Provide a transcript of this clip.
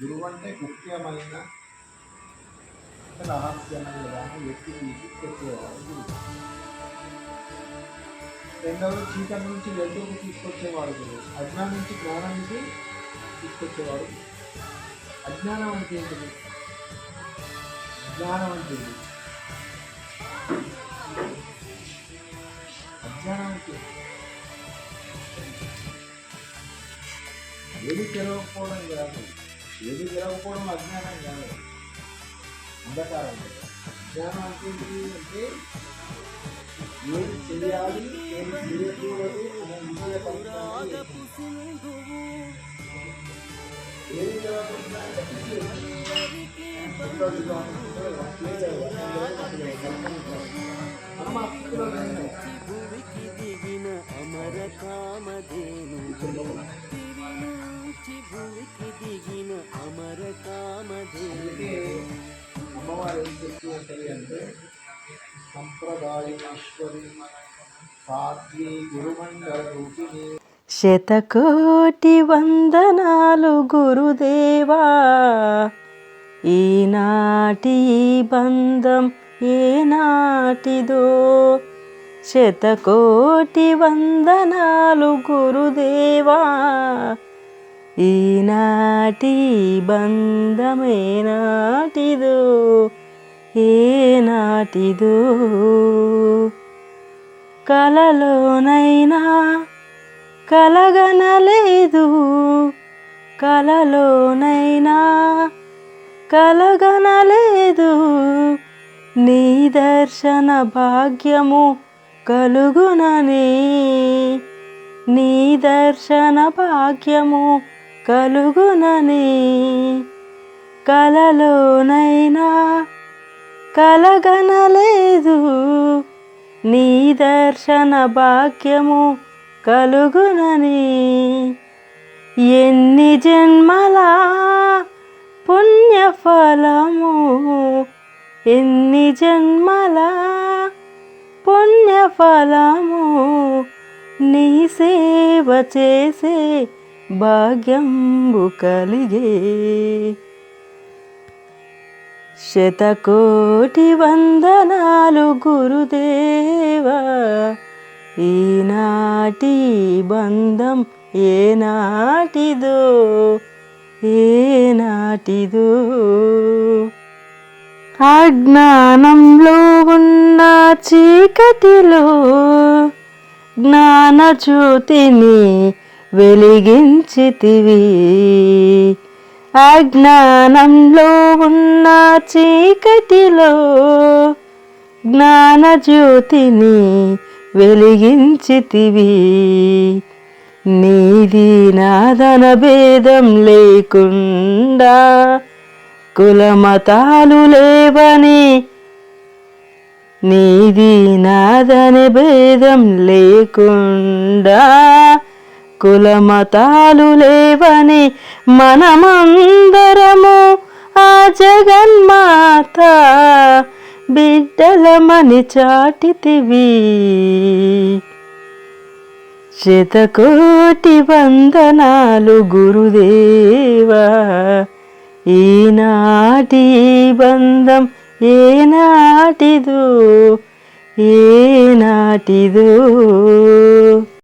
గురువు అంటే ముఖ్యమైన రహస్యమైన దాన్ని వ్యక్తి తీసి పెట్టేవాడు గురువు. రెండవది చీకటి నుంచి వెలుగుకు తీసుకొచ్చేవాడు గురువు. అజ్ఞానం నుంచి జ్ఞానానికి తీసుకొచ్చేవాడు అజ్ఞానం అంటే ఏంటిది? జ్ఞానం అంటే అజ్ఞానం అంటే ఏది తెలవకపోవడం కాదు. ఏది తెలవకపోవడం అజ్ఞానం కాదు అంధకారం అజ్ఞానం అంటే ఏంటి అంటే ఏది చేయాలి ఏది చేయకూడదు అనే విషయ పరిజ్ఞానం ఏది తెలవకుండా అంటే అందుకే అమ్మవారు ఏం చెప్తూ ఉంటుంది అంటే సంప్రదాయేశ్వరి సాధ్వి గురుమండల రూపిణి. శతకోటి వందనాలు గురుదేవా ఈనాటి బంధం ఏనాటిదో. శతకోటి వందనాలు గురుదేవా ఈనాటి బంధమే బంధమేనాటిదో ఏనాటిదో? కలలోనైనా కలగనలేదు కలలోనైనా కలగనలేదు. నీ దర్శన భాగ్యము కలుగునని నీ దర్శన భాగ్యము కలుగునని కలలోనైనా కలగనలేదు నీ దర్శన భాగ్యము కలుగునని ఎన్ని జన్మల పుణ్యఫలము ఎన్ని జన్మల పుణ్యఫలము నీ సేవ చేసే భాగ్యంబు కలిగే. శతకోటి వందనాలు గురుదేవా ఈనాటి బంధం ఏనాటిదో ఏనాటిదో. అజ్ఞానంలో ఉన్న చీకటిలో జ్ఞానజ్యోతిని వెలిగించితివి. అజ్ఞానంలో ఉన్న చీకటిలో జ్ఞానజ్యోతిని వెలిగించితివి. నీది నాదన భేదం లేకుండా కులమతాలు లేవని. నీది నాదని భేదం లేకుండా కులమతాలు లేవని మనమందరము ఆ జగన్మాత బిడ్డలమని చాటితివి. శతకోటి వందనాలు గురుదేవా ఈనాటి బంధం ఏనాటిదో ఏనాటిదో.